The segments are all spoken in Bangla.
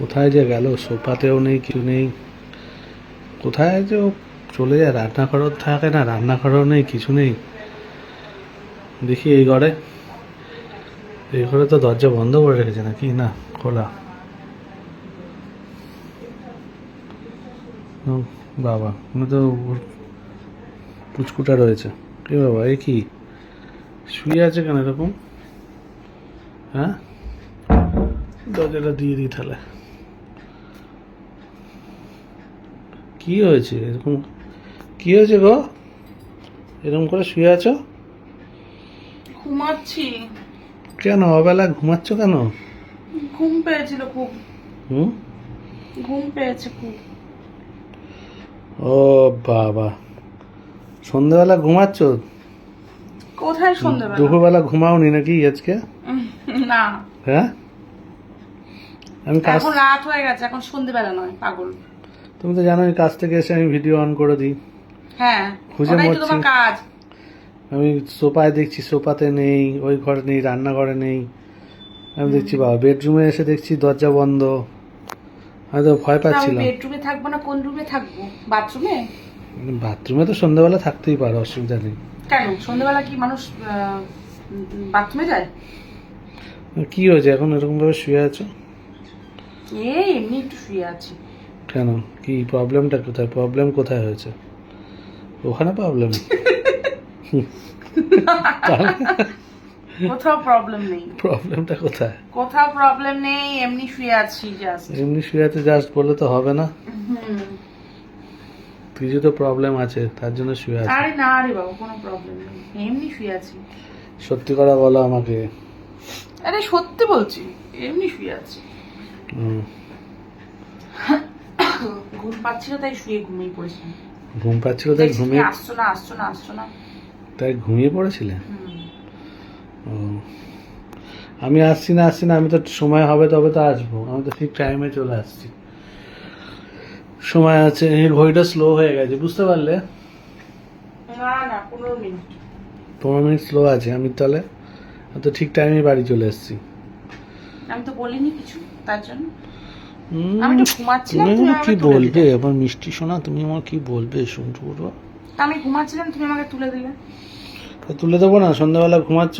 কোথায় যে গেল সোফাতেও নেই, কিছু নেই। কোথায় যে ও চলে যায়, রান্নাঘরও থাকে না, রান্নাঘরও নেই, কিছু নেই। দেখি এই ঘরে। এই ঘরে তো দরজা বন্ধ করে রেখেছে নাকি? না, খোলা। বাবা উনি তো পুচকুটা রয়েছে। কি বাবা, এ কি? শুয়ে আছে কেন এরকম? হ্যাঁ? দরজাটা দিয়ে দিই তাহলে। কি হয়েছে? এরকম কি হয়েছে গো? এরকম করে শুয়ে আছো? ঘুমাচ্ছি। কেন? অবেলা ঘুমাচ্ছ কেন? ঘুম পেয়েছিল খুব। হুম? ঘুম পেয়েছে খুব। ও বাবা। সন্ধ্যেবেলা ঘুমাচ্ছ? কোথায় সন্ধ্যেবেলা? দুপুরবেলা ঘুমাওনি নাকি আজকে? না। হ্যাঁ? আমি কাজ এখন রাত হয়ে গেছে এখন সন্ধ্যেবেলা নয় পাগল। তুমি তো জানো আমি কাজ থেকে এসে আমি ভিডিও অন করে দিই। হ্যাঁ খুঁজে মরছি। কাজ। আমি সোফায় দেখছি সোফাতে নেই ওই ঘরে নেই রান্নাঘরে নেই। আমি দেখছি বাবা বেডরুমে এসে দেখছি দরজা বন্ধ। আমি তো ভয় পাচ্ছিলাম। বেডরুমে থাকব না কোন রুমে থাকব? বাথরুমে বাথরুমে তো সন্ধ্যাবেলা থাকতেই পারো অসুবিধা নেই। কেন? সন্ধ্যেবেলা কি মানুষ বাথরুমে যায়? কি হয়েছে? এখন এরকম ভাবে শুয়ে আছো? এই এমনি একটু শুয়ে আছি। কেন? কি প্রবলেমটা কোথায়? প্রবলেম কোথায় হয়েছে? ওখানে প্রবলেম কোথাও প্রবলেম নেই। প্রবলেমটা কোথায়? কোথাও প্রবলেম নেই এমনি শুয়ে আছি জাস্ট এমনি শুয়ে আছে জাস্ট বললে তো হবে না। কিছু তো প্রবলেম আছে তার জন্য শুয়ে আছে। আরে না রে বাবা কোনো প্রবলেম নেই। এমনি শুয়ে আছি। সত্যি কথা বলো আমাকে। আরে সত্যি বলছি এমনি শুয়ে আছি। হুম, ঘুম পাচ্ছিল তাই শুয়ে ঘুমিয়ে পড়েছিলাম ঘুম পাচ্ছিল তাই ঘুমিয়ে আসছো না আসছো না আসছো না। তাই ঘুমিয়ে পড়েছিলে? ও। আমি আসছি না আসছি না আমি তো সময় হবে তবে তো আসব। আমি তো ঠিক টাইমে চলে আসছি। সময় আছে এই ঘড়িটা স্লো হয়ে গেছে বুঝতে পারলে? না না পনেরো মিনিট পনেরো মিনিট স্লো আছে আমি তাহলে আমি তো ঠিক টাইমে বাড়ি চলে এসেছি। আমি তো বলিনি কিছু তার জন্য। আমি একটু ঘুমাচ্ছিলাম তুমি কি বলবে। আমার মিষ্টি শোনা তুমি আমার কি বলবে? পারব তা আমি ঘুমাচ্ছিলাম তুমি আমাকে তুলে দিলে। তা তুলে দেবো না সন্ধ্যাবেলা ঘুমাচ্ছ?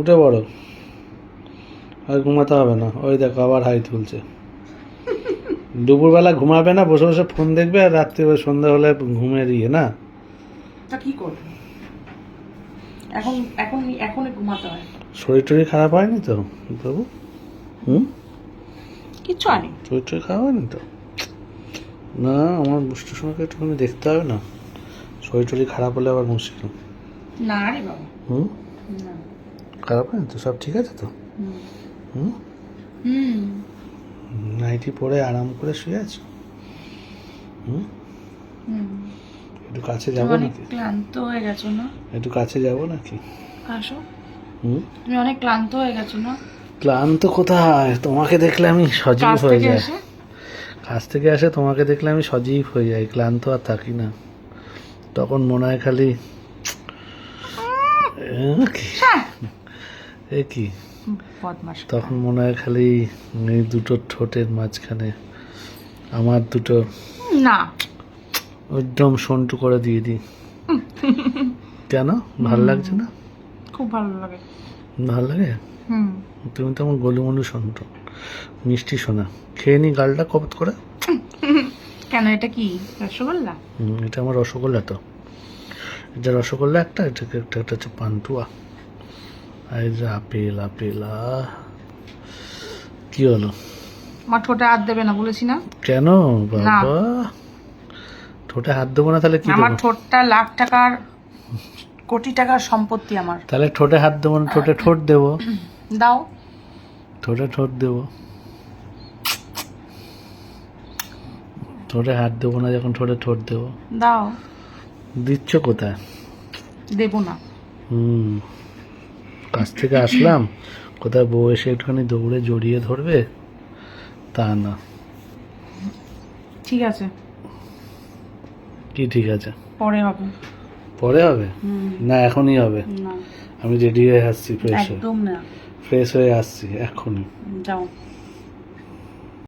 উঠে পড়ো। আর ঘুমাতে হবে না। ওই দেখো আবার হাই তুলছে। দুপুরবেলা ঘুমাবে না বসে বসে ফোন দেখবে আর রাত্রে সন্ধ্যা হলে ঘুমিয়ে দিয়ে না? তা কি করবে? এখন এখন এখনই ঘুমাতে হয়। শরীর টরীর খারাপ হয়নি তো বাবু? হুম? কিচ্ছু আনি খারাপ হয়নি তো? না আমার বুঝতে সময়কে একটুখানি দেখতে হবে না। শরীর টরীর খারাপ হলে আবার মুশকিল। না রে বাবা। হুম? খারাপ হয়নি তো? সব ঠিক আছে তো? হুম। হুম? নাইটি পরে আরাম করে শুয়ে আছো? হুম? একটু কাছে যাব নাকি? ক্লান্ত হয়ে গেছো না? একটু কাছে যাব নাকি? আসো। হুম? তুমি অনেক ক্লান্ত হয়ে গেছো না? ক্লান্ত কোথায়? তোমাকে দেখলে আমি সজীব হয়ে যাই। কাছ থেকে আসে তোমাকে দেখলে আমি সজীব হয়ে যাই। ক্লান্ত আর থাকি না। তখন মনে হয় খালি এ কি? হ্যাঁ। তখন মনে হয় খালি এই দুটো ঠোঁটের মাঝখানে আমার দুটো না। একদম সন্টু করে দিয়ে দিই। কেন? ভালো লাগছে না? খুব ভালো লাগে। ভালো লাগে? হুম। তুমি তো আমার গলুমলু সন্টু মিষ্টি সোনা। খেয়ে নি গালটা কপত করে। কেন এটা কি রসগোল্লা? এটা আমার রসগোল্লা তো। এটা রসগোল্লা একটা এটা একটা একটা হচ্ছে পান্তুয়া। আর এই যে আপেল আপেল। কি হলো? আমার ঠোঁটে হাত দেবে না বলেছি না? কেন? বাবা। ঠোঁটে হাত দেবো না তাহলে কি আমার ঠোঁটটা লাখ টাকার কোটি টাকার সম্পত্তি আমার। তাহলে ঠোঁটে হাত দেবো না ঠোঁটে ঠোঁট দেবো? দাও। ঠোঁটে ঠোঁট দেবো? ঠোঁটে হাত দেবো না যখন ঠোঁটে ঠোঁট দেবো। দাও। দিচ্ছ কোথায়? দেবো না। হুম কাছ থেকে আসলাম। কোথায় বউ এসে একটুখানি দৌড়ে জড়িয়ে ধরবে? তা না। ঠিক আছে। কি ঠিক আছে? পরে হবে। পরে হবে? না এখনই হবে? আমি রেডি হয়ে আসছি ফ্রেশ হয়ে। ফ্রেশ হয়ে আসছি এখনই। যাও।